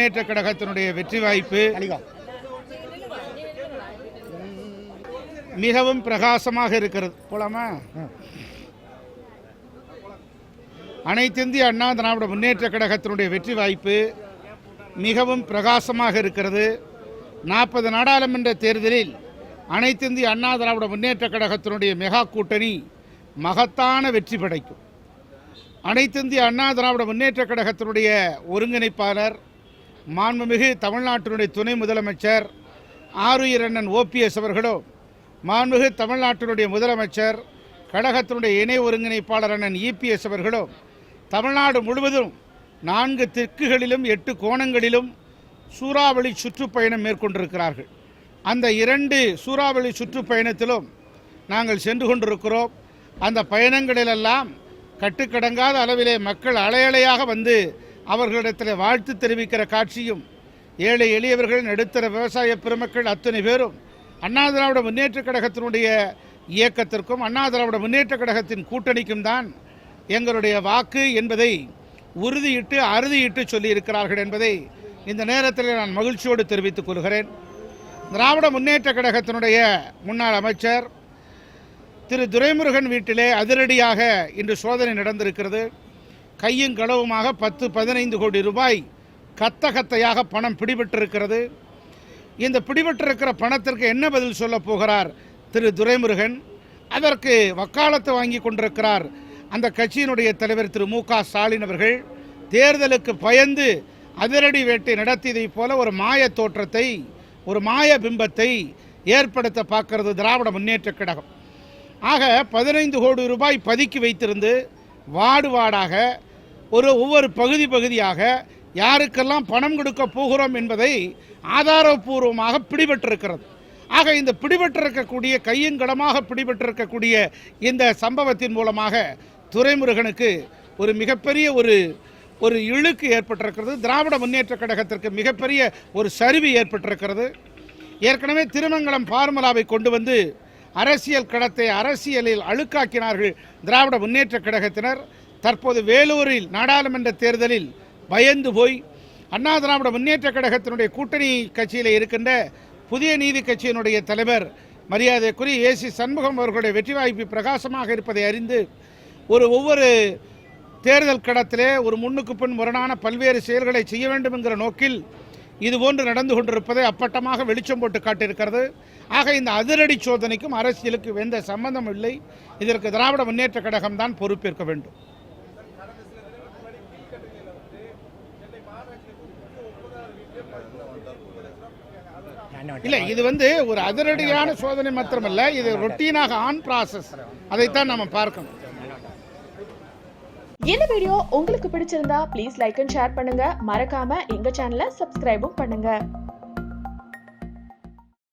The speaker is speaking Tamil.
முன்னேற்ற கழகத்தினுடைய வெற்றி வாய்ப்பு மிகவும் பிரகாசமாக இருக்கிறது. போலாமா? அனைத்திந்திய அண்ணா திராவிட முன்னேற்ற கழகத்தினுடைய வெற்றி வாய்ப்பு மிகவும் பிரகாசமாக இருக்கிறது. நாற்பது நாடாளுமன்ற தேர்தலில் அனைத்திந்திய அண்ணா திராவிட முன்னேற்ற கழகத்தினுடைய மெகா கூட்டணி மகத்தான வெற்றி படைக்கும். அனைத்திந்திய அண்ணா திராவிட முன்னேற்ற கழகத்தினுடைய ஒருங்கிணைப்பாளர் மாண்புமிகு தமிழ்நாட்டினுடைய துணை முதலமைச்சர் ஆருயிர் அண்ணன் ஓபிஎஸ் அவர்களோ மாண்புமிகு தமிழ்நாட்டினுடைய முதலமைச்சர் கழகத்தினுடைய இணை ஒருங்கிணைப்பாளர் அண்ணன் இபிஎஸ் அவர்களோ தமிழ்நாடு முழுவதும் நான்கு தெற்குகளிலும் எட்டு கோணங்களிலும் சூறாவளி சுற்றுப்பயணம் மேற்கொண்டிருக்கிறார்கள். அந்த இரண்டு சூறாவளி சுற்றுப்பயணத்திலும் நாங்கள் சென்று கொண்டிருக்கிறோம். அந்த பயணங்களிலெல்லாம் கட்டுக்கடங்காத அளவிலே மக்கள் அலையலையாக வந்து அவர்களிடத்தில் வாழ்த்து தெரிவிக்கிற காட்சியும் ஏழை எளியவர்கள் நடுத்தர விவசாய பெருமக்கள் அத்தனை பேரும் அண்ணா திராவிட முன்னேற்றக் கழகத்தினுடைய இயக்கத்திற்கும் அண்ணா திராவிட முன்னேற்றக் கழகத்தின் கூட்டணிக்கும் தான் எங்களுடைய வாக்கு என்பதை உறுதியிட்டு அறுதியிட்டு சொல்லியிருக்கிறார்கள் என்பதை இந்த நேரத்தில் நான் மகிழ்ச்சியோடு தெரிவித்துக் கொள்கிறேன். திராவிட முன்னேற்றக் கழகத்தினுடைய முன்னாள் அமைச்சர் திரு துரைமுருகன் வீட்டிலே அதிரடியாக இன்று சோதனை நடந்திருக்கிறது. கையும் களவுமாக பத்து பதினைந்து கோடி ரூபாய் கத்த கத்தையாக பணம் பிடிபட்டிருக்கிறது. இந்த பிடிபட்டிருக்கிற பணத்திற்கு என்ன பதில் சொல்ல போகிறார் திரு துரைமுருகன்? அதற்கு வக்காலத்து வாங்கி கொண்டிருக்கிறார் அந்த கட்சியினுடைய தலைவர் திரு மு க ஸ்டாலின் அவர்கள். தேர்தலுக்கு பயந்து அதிரடி வேட்டை நடத்தியதைப் போல ஒரு மாய தோற்றத்தை ஒரு மாய பிம்பத்தை ஏற்படுத்த பார்க்கிறது திராவிட முன்னேற்ற கழகம். ஆக பதினைந்து கோடி ரூபாய் பதுக்கி வைத்திருந்து வாடு வாடாக ஒரு ஒவ்வொரு பகுதி பகுதியாக யாருக்கெல்லாம் பணம் கொடுக்க போகிறோம் என்பதை ஆதாரபூர்வமாக பிடிபட்டிருக்கிறது. ஆக இந்த பிடிபட்டிருக்கக்கூடிய கையங்கடமாக பிடிபட்டிருக்கக்கூடிய இந்த சம்பவத்தின் மூலமாக துரைமுருகனுக்கு ஒரு மிகப்பெரிய ஒரு ஒரு இழுக்கு ஏற்பட்டிருக்கிறது. திராவிட முன்னேற்ற கழகத்திற்கு மிகப்பெரிய ஒரு சரிவு ஏற்பட்டிருக்கிறது. ஏற்கனவே திருமங்கலம் பார்மலாவை கொண்டு வந்து அரசியல் கடத்தை அரசியலில் அழுக்காக்கினார்கள் திராவிட முன்னேற்ற கழகத்தினர். தற்போது வேலூரில் நாடாளுமன்ற தேர்தலில் பயந்து போய் அண்ணா திராவிட முன்னேற்ற கழகத்தினுடைய கூட்டணி கட்சியில் இருக்கின்ற புதிய நீதி கட்சியினுடைய தலைவர் மரியாதைக்குரிய ஏசி சண்முகம் அவர்களுடைய வெற்றி வாய்ப்பு பிரகாசமாக இருப்பதை அறிந்து ஒரு ஒவ்வொரு தேர்தல் கடத்திலே ஒரு முன்னுக்கு பின் முரணான பல்வேறு செயல்களை செய்ய வேண்டும் என்கிற நோக்கில் இதுபோன்று நடந்து கொண்டிருப்பதை அப்பட்டமாக வெளிச்சம் போட்டு காட்டியிருக்கிறது. ஆக இந்த அதிரடி சோதனைக்கும் அரசியலுக்கு எந்த சம்பந்தம் இல்லை. இதற்கு திராவிட முன்னேற்ற கழகம் தான் பொறுப்பேற்க வேண்டும். இல்லை இது வந்து ஒரு அதிரடியான சோதனை மாத்திரமல்ல இது ரொட்டீனாக ஆன் ப்ராசஸ் அதைத்தான் நம்ம பார்க்கணும். இந்த வீடியோ உங்களுக்கு பிடிச்சிருந்தா ப்ளீஸ் லைக் அண்ட் ஷேர் பண்ணுங்க. மறக்காம எங்க சேனலை சப்ஸ்கிரைபும் பண்ணுங்க.